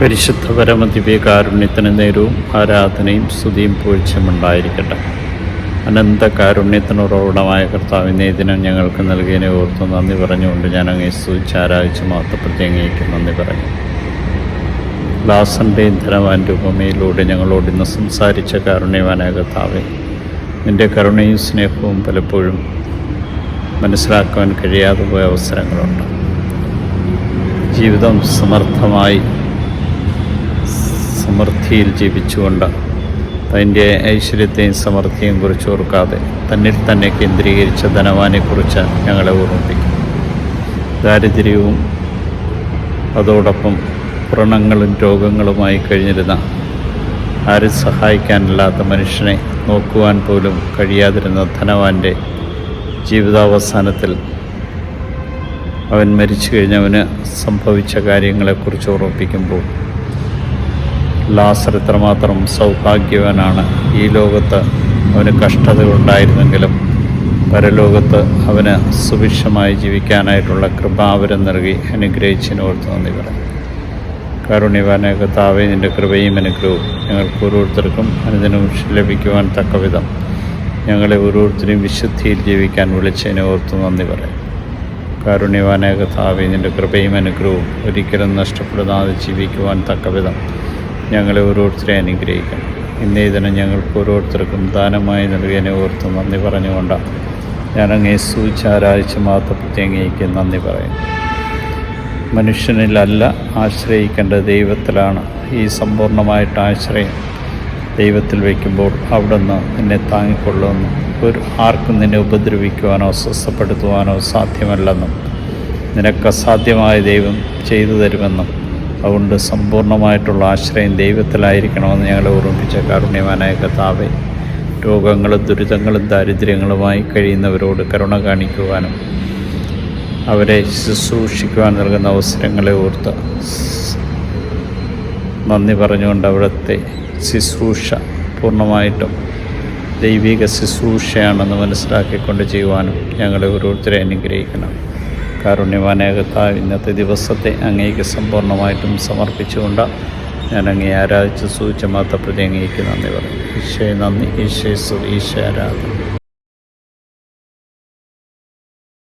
പരിശുദ്ധ പരമദിവ്യ കാരുണ്യത്തിന് നേരവും ആരാധനയും സ്തുതിയും പൂഴ്ചമുണ്ടായിരിക്കട്ടെ അനന്ത കാരുണ്യത്തിന് ഉറവിടമായ കർത്താവിനെ ദിനം ഞങ്ങൾക്ക് നൽകിയതിനെ ഓർത്ത് നന്ദി പറഞ്ഞുകൊണ്ട് ഞാൻ അങ്ങേ സ്തുതിച്ച് ആരാധിച്ച് മാത്രപ്പെടുത്തി അങ്ങേക്ക് നന്ദി പറഞ്ഞു. ദാസന്റെയും ധനവാന്റെ ഉപമയിലൂടെ ഞങ്ങളോട് ഇന്ന് സംസാരിച്ച കാരുണ്യവാനായ കർത്താവെ നിന്റെ കരുണയും സ്നേഹവും പലപ്പോഴും മനസ്സിലാക്കുവാൻ കഴിയാതെ പോയ അവസരങ്ങളുണ്ട്. ജീവിതം സമർത്ഥമായി സമൃദ്ധിയിൽ ജീവിച്ചുകൊണ്ട് തന്റെ ഐശ്വര്യത്തെയും സമൃദ്ധിയും കുറിച്ച് ഓർക്കാതെ തന്നിൽ തന്നെ കേന്ദ്രീകരിച്ച ധനവാനെക്കുറിച്ച് ഞങ്ങളെ ഓർമ്മിപ്പിക്കും. ദാരിദ്ര്യവും അതോടൊപ്പം വ്രണങ്ങളും രോഗങ്ങളുമായി കഴിഞ്ഞിരുന്ന ആരും സഹായിക്കാനില്ലാത്ത മനുഷ്യനെ നോക്കുവാൻ പോലും കഴിയാതിരുന്ന ധനവാന്റെ ജീവിതാവസാനത്തിൽ അവൻ മരിച്ചു കഴിഞ്ഞവന് സംഭവിച്ച കാര്യങ്ങളെക്കുറിച്ച് ഓർമ്മിപ്പിക്കുമ്പോൾ ലാസർ എത്രമാത്രം സൗഭാഗ്യവാനാണ്. ഈ ലോകത്ത് അവന് കഷ്ടതകളുണ്ടായിരുന്നെങ്കിലും പരലോകത്ത് അവന് സുഭിക്ഷമായി ജീവിക്കാനായിട്ടുള്ള കൃപാവരം നൽകി അനുഗ്രഹിച്ചതിനോർത്ത് നന്ദി പറയും കാരുണ്യവാന കർത്താവെ നിന്റെ കൃപയും അനുഗ്രഹവും ഞങ്ങൾക്ക് ഓരോരുത്തർക്കും അനുദിനം ലഭിക്കുവാൻ തക്കവിധം ഞങ്ങളെ ഓരോരുത്തരെയും വിശുദ്ധിയിൽ ജീവിക്കാൻ വിളിച്ചതിനെ ഓർത്ത് നന്ദി പറയും കാരുണ്യവാനായ കർത്താവെ നിന്റെ കൃപയും അനുഗ്രഹവും ഒരിക്കലും നഷ്ടപ്പെടുന്നാതെ ജീവിക്കുവാൻ തക്കവിധം ഞങ്ങളെ ഓരോരുത്തരെ അനുഗ്രഹിക്കണം. ഇന്നേ ദിനം ഞങ്ങൾക്ക് ഓരോരുത്തർക്കും ദാനമായി നൽകിയതിനെ ഓർത്ത് നന്ദി പറഞ്ഞുകൊണ്ട് ഞാൻ അങ്ങേ മാത്രപ്പെടുത്തി അങ്ങേക്ക് നന്ദി പറയുന്നു. മനുഷ്യനിലല്ല ആശ്രയിക്കേണ്ട ദൈവത്തിലാണ്. ഈ സമ്പൂർണമായിട്ട് ആശ്രയം ദൈവത്തിൽ വയ്ക്കുമ്പോൾ അവിടുന്ന് നിന്നെ താങ്ങിക്കൊള്ളുമെന്നും ഒരു ആർക്കും നിന്നെ ഉപദ്രവിക്കുവാനോ സ്വസ്ഥപ്പെടുത്തുവാനോ സാധ്യമല്ലെന്നും നിനക്ക് അസാധ്യമായ ദൈവം ചെയ്തു തരുമെന്നും അതുകൊണ്ട് സമ്പൂർണമായിട്ടുള്ള ആശ്രയം ദൈവത്തിലായിരിക്കണമെന്ന് ഞങ്ങളെ ഓർമ്മിപ്പിച്ച കാരുണ്യവാനായ കഥാവെ രോഗങ്ങളും ദുരിതങ്ങളും ദാരിദ്ര്യങ്ങളുമായി കഴിയുന്നവരോട് കരുണ കാണിക്കുവാനും അവരെ ശുശ്രൂഷിക്കുവാൻ നൽകുന്ന അവസരങ്ങളെ ഓർത്ത് നന്ദി പറഞ്ഞുകൊണ്ട് അവിടുത്തെ ശുശ്രൂഷ പൂർണമായിട്ടും ദൈവിക ശുശ്രൂഷയാണെന്ന് മനസ്സിലാക്കിക്കൊണ്ട് ചെയ്യുവാനും ഞങ്ങളെ ഓരോരുത്തരെ അനുഗ്രഹിക്കണം. കാരുണ്യവാനകത്തായ ഇന്നത്തെ ദിവസത്തെ അങ്ങേക്ക് സമ്പൂർണമായിട്ടും സമർപ്പിച്ചുകൊണ്ട് ഞാൻ അങ്ങേ ആരാധിച്ച് സൂചിച്ച മാത്രപ്രതി അങ്ങേക്ക് നന്ദി പറയും ഈശോയെ നന്ദി. ഈശോയെ സു ഈശോ ആരാധന.